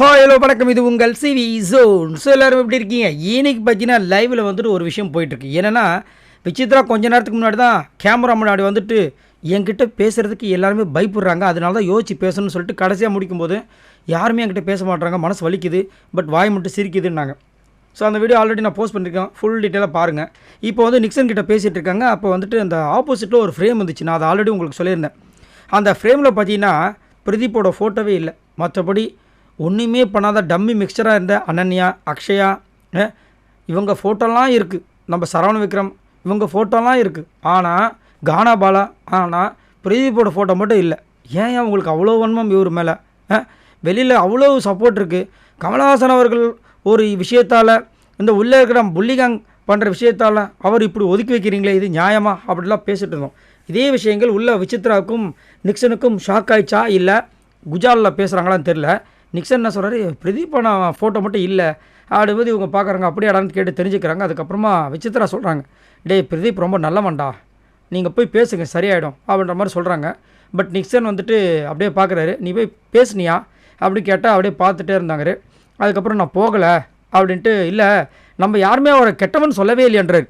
Hi hello வணக்கம். இது உங்கள் சிவி ஜோன் ஸோ எல்லோரும் எப்படி இருக்கீங்க? இன்னைக்கு பார்த்தீங்கன்னா லைவில் வந்துட்டு ஒரு விஷயம் போயிட்டுருக்கு. என்னென்னா விசித்ரா கொஞ்ச நேரத்துக்கு முன்னாடி தான் கேமரா முன்னாடி வந்துட்டு என்கிட்ட பேசுகிறதுக்கு எல்லாருமே பயப்படுறாங்க. அதனால தான் யோசிச்சு பேசணும்னு சொல்லிட்டு கடைசியாக முடிக்கும்போது யாருமே என்கிட்ட பேச மாட்றாங்க. மனசு வலிக்குது. பட் வாய் மட்டும் சிரிக்குதுன்னாங்க. ஸோ அந்த வீடியோ ஆல்ரெடி நான் போஸ்ட் பண்ணியிருக்கேன் ஃபுல் டீட்டெயிலாக பாருங்கள் இப்போ வந்து நிக்சன் கிட்ட பேசிகிட்டு இருக்காங்க. அப்போ வந்துட்டு அந்த ஆப்போசிட்டில் ஒரு ஃப்ரேம் வந்துச்சு. நான் அதை ஆல்ரெடி உங்களுக்கு சொல்லியிருந்தேன். அந்த ஃப்ரேமில் பார்த்தீங்கன்னா பிரதீப்போட ஃபோட்டோவே இல்லை. மற்றபடி ஒன்றுமே பண்ணாத டம்மி மிக்சராக இருந்த அனன்யா அக்ஷயா இவங்க ஃபோட்டோலாம் இருக்குது நம்ம சரவண விக்ரம் இவங்க ஃபோட்டோலாம் இருக்குது ஆனால் கானா பாலா ஆனால் பிரதீப்போட ஃபோட்டோ மட்டும் இல்லை. ஏன் ஏன் அவ்வளோ வன்மம் இவர் மேலே? வெளியில் அவ்வளோ சப்போர்ட் இருக்குது கமலஹாசன் அவர்கள் ஒரு விஷயத்தால் இந்த உள்ளே இருக்கிற புள்ளிகாங் பண்ணுற விஷயத்தால் அவர் இப்படி ஒதுக்கி வைக்கிறீங்களே இது நியாயமா? அப்படிலாம் பேசிட்டு இருந்தோம். இதே விஷயங்கள் உள்ள விசித்ராவுக்கும் நிக்சனுக்கும் ஷாக் ஆயிடுச்சா இல்லை குஜாலில் பேசுகிறாங்களான்னு தெரில நிக்சன் என்ன சொல்கிறாரு பிரதீப்பான ஃபோட்டோ மட்டும் இல்லை. அப்படிம்போது இவங்க பார்க்குறாங்க அப்படியாடான்னு கேட்டு தெரிஞ்சுக்கிறாங்க. அதுக்கப்புறமா விசித்ரா சொல்கிறாங்க டேய் பிரதீப் ரொம்ப நல்லவன்டா. நீங்கள் போய் பேசுங்க சரியாயிடும் அப்படின்ற மாதிரி சொல்கிறாங்க பட் நிக்சன் வந்துட்டு அப்படியே பார்க்குறாரு நீ போய் பேசுனியா? அப்படி கேட்டால் அப்படியே பார்த்துட்டே இருந்தாங்க அதுக்கப்புறம் நான் போகலை அப்படின்ட்டு இல்லை நம்ம யாருமே அவரை கெட்டவன் சொல்லவே இல்லையன்றார்.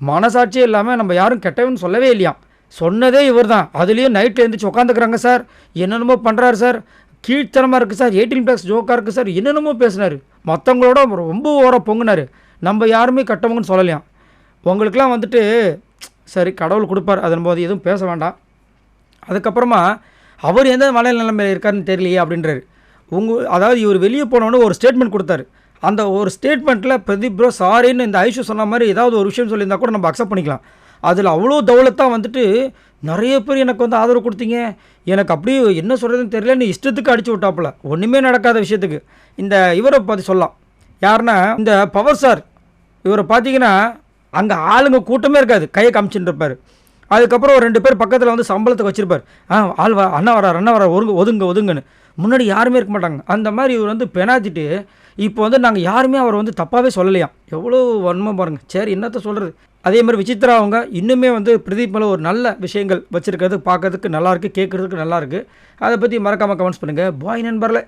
மனசாட்சியே இல்லாமல் நம்ம யாரும் கெட்டவன் சொல்லவே இல்லையாம். சொன்னதே இவர் தான் அதுலேயும் நைட்டில் எழுந்திரிச்சு உட்காந்துக்கிறாங்க சார். என்னென்னமோ பண்ணுறாரு சார். கீழ்த்தனமாக இருக்குது சார். எயிட்டீன் ப்ளஸ் ஜோக்காக இருக்குது சார். என்னென்னமோ பேசினார். மற்றவங்களோட ரொம்ப ஓரம் பொங்குனார். நம்ம யாருமே கட்டவங்கன்னு சொல்லலையாம். உங்களுக்கெலாம் வந்துட்டு சரி கடவுள் கொடுப்பார். அதன் போது எதுவும் பேச வேண்டாம். அதுக்கப்புறமா அவர் எந்த மலை நிலைமையில் இருக்காருன்னு தெரியலையே அப்படின்றாரு. உங்கள் அதாவது இவர் வெளியே போனோன்னு ஒரு ஸ்டேட்மெண்ட் கொடுத்தாரு. அந்த ஒரு ஸ்டேட்மெண்ட்டில் பிரதீப் ப்ரோ சாரின்னு இந்த ஐஷு சொன்ன மாதிரி ஏதாவது ஒரு விஷயம் சொல்லியிருந்தா கூட நம்ம அக்செப்ட் பண்ணிக்கலாம். அதில் அவ்வளோ தௌலத்தாக வந்துட்டு நிறைய பேர் எனக்கு வந்து ஆதரவு கொடுத்தீங்க. எனக்கு அப்படியே என்ன சொல்கிறதுன்னு தெரியல. நீ இஷ்டத்துக்கு அடிச்சு விட்டாப்புல. ஒன்றுமே நடக்காத விஷயத்துக்கு. இந்த இவரை பார்த்து சொல்லலாம். யாருன்னா இந்த பவர் சார் இவரை பார்த்தீங்கன்னா அங்கே ஆளுங்க கூட்டமே இருக்காது. கையை காமிச்சுட்டு இருப்பார். அதுக்கப்புறம் ஒரு ரெண்டு பேர் பக்கத்தில் வந்து சம்பளத்துக்கு வச்சிருப்பார். ஆ ஆள் வா அண்ணா வரார் அண்ணா வரார் ஒதுங்க ஒதுங்க ஒதுங்கன்னு. முன்னாடி யாருமே இருக்க மாட்டாங்க. அந்த மாதிரி இவர் வந்து பெனாத்திட்டு இப்போ வந்து நாங்கள் யாருமே அவர் வந்து தப்பாகவே சொல்லலையாம் எவ்வளோ வன்மம் பாருங்கள் சரி என்னத்த சொல்கிறது அதே மாதிரி விசித்ரா அவங்க இன்னுமே வந்து பிரதீப் மேலே ஒரு நல்ல விஷயங்கள் வச்சுருக்கிறது பார்க்கறதுக்கு நல்லாயிருக்கு கேட்குறதுக்கு நல்லாயிருக்கு அதை பற்றி மறக்காமல் கமெண்ட்ஸ் பண்ணுங்கள் பாய் நண்பரில்